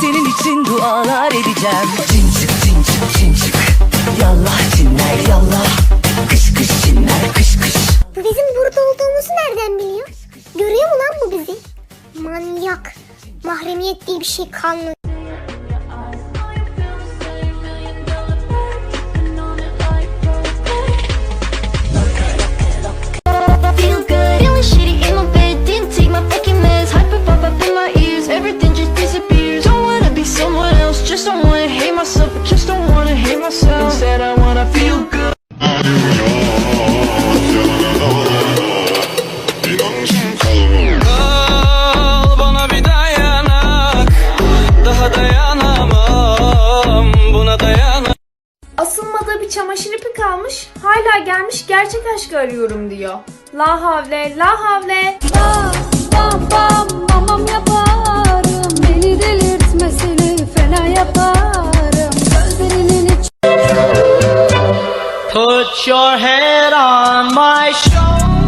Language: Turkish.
Senin için dualar edeceğim Cin çık cin çık cin çık Yallah cinler yallah Kış kış cinler kış kış bizim burada olduğumuzu nereden biliyor? Görüyor mu lan bu bizi? Manyak. Mahremiyet diye bir şey kalmadı. Hate myself. I just don't wanna hate myself. Instead, I wanna feel good. Al bana bir dayanak Daha dayanamam Buna dayanamam Asılmada bir çamaşır ipi kalmış. Hala gelmiş gerçek aşkı arıyorum diyor. La havle, la havle. Bam bam mamam Put your head on my shoulder